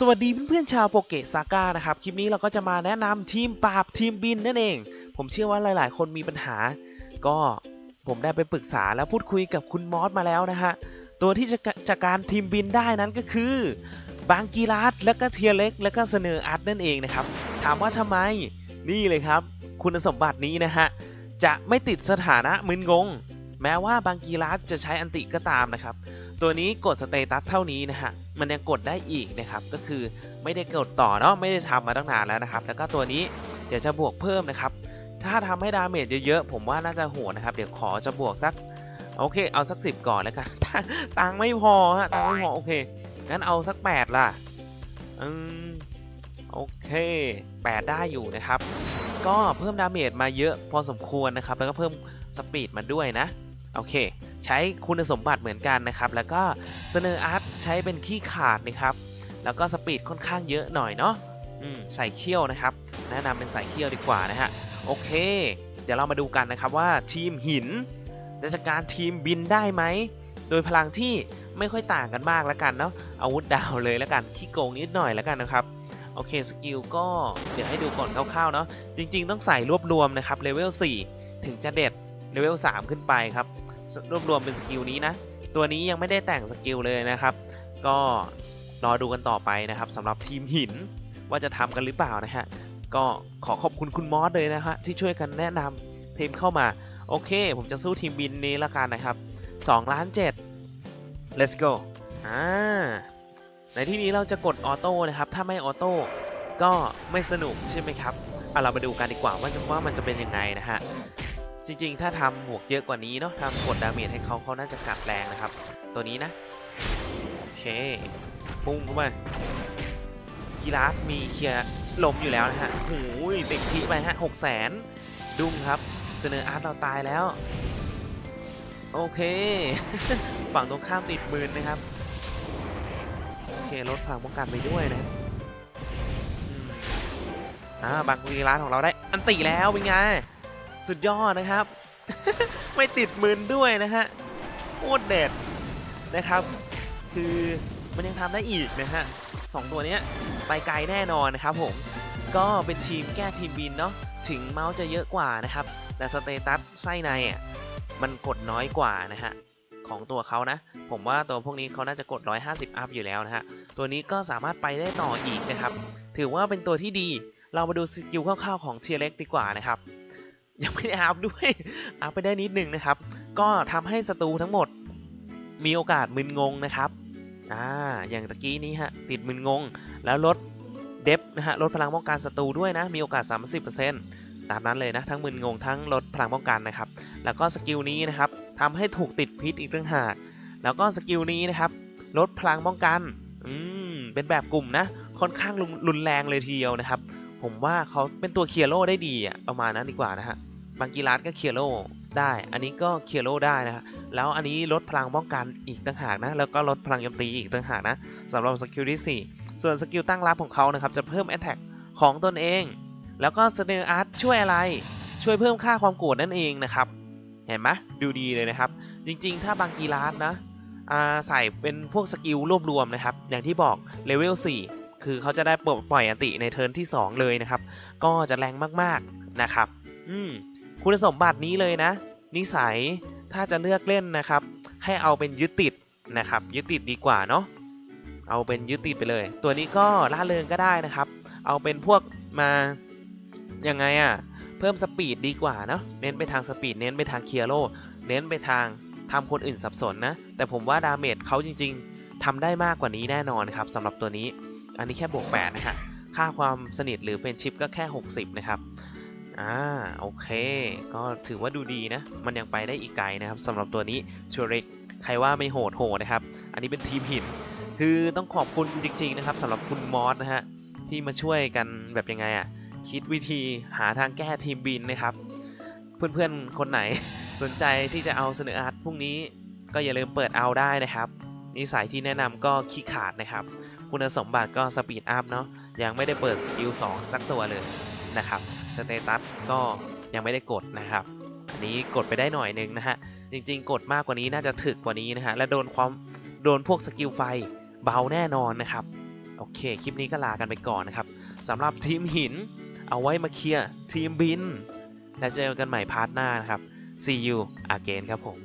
สวัสดีเพื่อนๆชาวโปเกซาก้านะครับ คลิปนี้เราก็จะมาแนะนำทีมปราบทีมบินนั่นเอง ผมเชื่อว่าหลายๆ คนมีปัญหา ก็ผมได้ไปปรึกษาแล้วพูดคุยกับคุณมอสมาแล้วนะฮะ ตัวที่จะจัดการทีมบินได้นั้นก็คือบางกีรัสแล้วก็เทียเล็ก แล้วก็เสนออาร์ตนั่นเองนะครับ ถามว่าทำไมนี่เลยครับ คุณสมบัตินี้นะฮะ จะไม่ติดสถานะมึนงง แม้ว่าบางกีรัสจะใช้อันติก็ตามนะครับ ตัวนี้กดสเตตัสเท่านี้นะฮะ มันยังกดได้อีกนะครับ ก็คือไม่ได้กดต่อเนาะ ไม่ได้ทำมาตั้งนานแล้วนะครับ แล้วก็ตัวนี้เดี๋ยวจะบวกเพิ่มนะครับ ถ้าทำให้ดาเมจเยอะๆ ผมว่าน่าจะโหดนะครับ เดี๋ยวขอจะบวกสัก โอเค เอาสักสิบก่อนแล้วกัน ตังไม่พอฮะ ตังไม่พอ โอเค งั้นเอาสักแปดล่ะ อืม โอเคแปดได้อยู่นะครับ ก็เพิ่มดาเมจมาเยอะพอสมควรนะครับ แล้วก็เพิ่มสปีดมาด้วยนะ โอเค ใช้คุณสมบัติเหมือนกันนะครับ แล้วก็เสนออาร์ตใช้เป็นขี้ขาดนะครับ แล้วก็สปีดค่อนข้างเยอะหน่อยเนาะอืมใส่เขี้ยวนะครับ แนะนำเป็นใส่เขี้ยวดีกว่านะฮะโอเค เดี๋ยวเรามาดูกันนะครับว่าทีมหินจะจัดการทีมบินได้ไหมโดยพลังที่ไม่ค่อยต่างกันมากแล้วกันเนาะอาวุธดาวเลยแล้วกันขี้โกงนิดหน่อยแล้วกันนะครับโอเคสกิลก็เดี๋ยวให้ดูก่อนคร่าวๆเนาะจริง ๆ ต้องใส่รวบรวมนะครับเลเวล4ถึงจะเด็ด เลเวล3 ขึ้นไปครับ รวบรวมเป็นสกิลนี้นะ ตัวนี้ยังไม่ได้แต่งสกิลเลยนะครับ ก็รอดูกันต่อไปนะครับสำหรับทีมหินว่าจะทำกันหรือเปล่านะฮะ ก็ขอขอบคุณคุณมอสเลยนะฮะที่ช่วยกันแนะนำทีมเข้ามา โอเค ผมจะสู้ทีมบินนี้ละกันนะครับ2ล้าน7 let's go อ่าในที่นี้เราจะกดออโต้นะครับ ถ้าไม่ออโต้ก็ไม่สนุกใช่ไหมครับเอาเรามาดูกันดีกว่าว่าจะว่ามันจะเป็นยังไงนะฮะ จริงๆ ถ้าทำบวกเยอะกว่านี้เนาะทำกดดาเมจให้เขาเขาน่าจะกัดแรงนะครับ ตัวนี้นะ โอเค พุ่งเข้ามากีราฟมีเคลียร์ลมอยู่แล้วนะฮะโอ้ยเต็กทีไปฮะหกแสนดุ้งครับ เสนออาร์ตเราตายแล้ว โอเค ฝั่งตรงข้ามติดมืนนะครับ โอเคลดพลังป้องกันไปด้วยนะอ่าบางวีร้านของเราได้ อันติแล้วเป็นไง สุดยอดนะครับ ไม่ติดมืนด้วยนะฮะโคตรเด็ดนะครับ คือมันยังทำได้อีกนะฮะสองตัวนี้ไปไกลแน่นอนนะครับผม ก็เป็นทีมแก้ทีมบินเนาะถึงเมาส์จะเยอะกว่านะครับ แต่สเตตัสไส้ในอะมันกดน้อยกว่านะฮะของตัวเขานะ ผมว่าตัวพวกนี้เขาน่าจะกด 150 อัพอยู่แล้วนะฮะ ตัวนี้ก็สามารถไปได้ต่ออีกนะครับ ถือว่าเป็นตัวที่ดี เรามาดูสกิลคร่าวๆของเทียเล็กดีกว่านะครับ ยังไม่ได้อัพด้วยอัพไปได้นิดหนึ่งนะครับ ก็ทำให้ศัตรูทั้งหมดมีโอกาสมึนงงนะครับอ่าอย่างตะกี้นี้ฮะติดมึนงง แล้วลดเดฟนะฮะลดพลังป้องกันศัตรูด้วยนะ มีโอกาส 30%ตามนั้นเลยนะ ทั้งมึนงงทั้งลดพลังป้องกันนะครับ แล้วก็สกิลนี้นะครับทำให้ถูกติดพิษอีกต่างหาก แล้วก็สกิลนี้นะครับ ลดพลังป้องกัน อืม เป็นแบบกลุ่มนะ ค่อนข้างรุนแรงเลยทีเดียวนะครับ ผมว่าเขาเป็นตัวเคลียร์โล่ได้ดีอะประมาณนั้นดีกว่านะฮะ บางกีรัสก็เคลียร์โลได้ อันนี้ก็เคลียร์โลได้นะแล้วอันนี้ลดพลังป้องกันอีกต่างหากนะ แล้วก็ลดพลังโจมตีอีกต่างหากนะสำหรับสกิลที่ 4 ส่วนสกิลตั้งรับของเขานะครับ จะเพิ่ม Attack ของตนเอง แล้วก็เสเนออาร์ตช่วยอะไร ช่วยเพิ่มค่าความโกรธนั่นเองนะครับ เห็นไหมดูดีเลยนะครับ จริงๆ ถ้าบางกีรัสนะใส่เป็นพวกสกิลรวบรวมนะครับ อย่างที่บอกเลเวล4คือเขาจะได้ปลดปล่อยอันติในเทิร์นที่ 2 เลยนะครับ ก็จะแรงมากๆนะครับ อืม คุณสมบัตินี้เลยนะ นิสัยถ้าจะเลือกเล่นนะครับ ให้เอาเป็นยึดติดนะครับ ยึดติดดีกว่าเนาะเอาเป็นยึดติดไปเลย ตัวนี้ก็ล่าเริงก็ได้นะครับ เอาเป็นพวกมายังไงอะ่ะเพิ่มสปีดดีกว่าเนาะเน้นไปทางสปีดเน้นไปทางเคลียร์โลเน้นไปทางทำคนอื่นสับสนนะ แต่ผมว่าดาเมจเขาจริง ๆทำได้มากกว่านี้แน่นอนครับสำหรับตัวนี้ อันนี้แค่บวก8นะฮะค่าความสนิทหรือเป็นชิปก็แค่ 60 นะครับ อ่าโอเค ก็ถือว่าดูดีนะ มันยังไปได้อีกไกลนะครับสำหรับตัวนี้ชูริกใครว่าไม่โหดโหดนะครับ อันนี้เป็นทีมหิน คือต้องขอบคุณจริง ๆ นะครับสำหรับคุณมอสนะฮะที่มาช่วยกันแบบยังไงอะ่ะคิดวิธีหาทางแก้ทีมบินนะครับ เพื่อนๆ คนไหนสนใจที่จะเอาเสนออาร์ตพรุ่งนี้ก็อย่าลืมเปิดเอาได้นะครับนิสัยที่แนะนำก็ขี้ขาดนะครับ คุณสมบัติก็สปีดอัพเนาะยังไม่ได้เปิดสกิล2สักตัวเลยนะครับ สเตตัสก็ยังไม่ได้กดนะครับ อันนี้กดไปได้หน่อยนึงนะฮะ จริง ๆ กดมากกว่านี้น่าจะถึกกว่านี้นะฮะ และโดนความโดนพวกสกิลไฟเบาแน่นอนนะครับ โอเค คลิปนี้ก็ลากันไปก่อนนะครับสำหรับทีมหิน เอาไว้มาเคลียร์ทีมบิน และเจอกันใหม่พาร์ทหน้านะครับ see you again ครับผม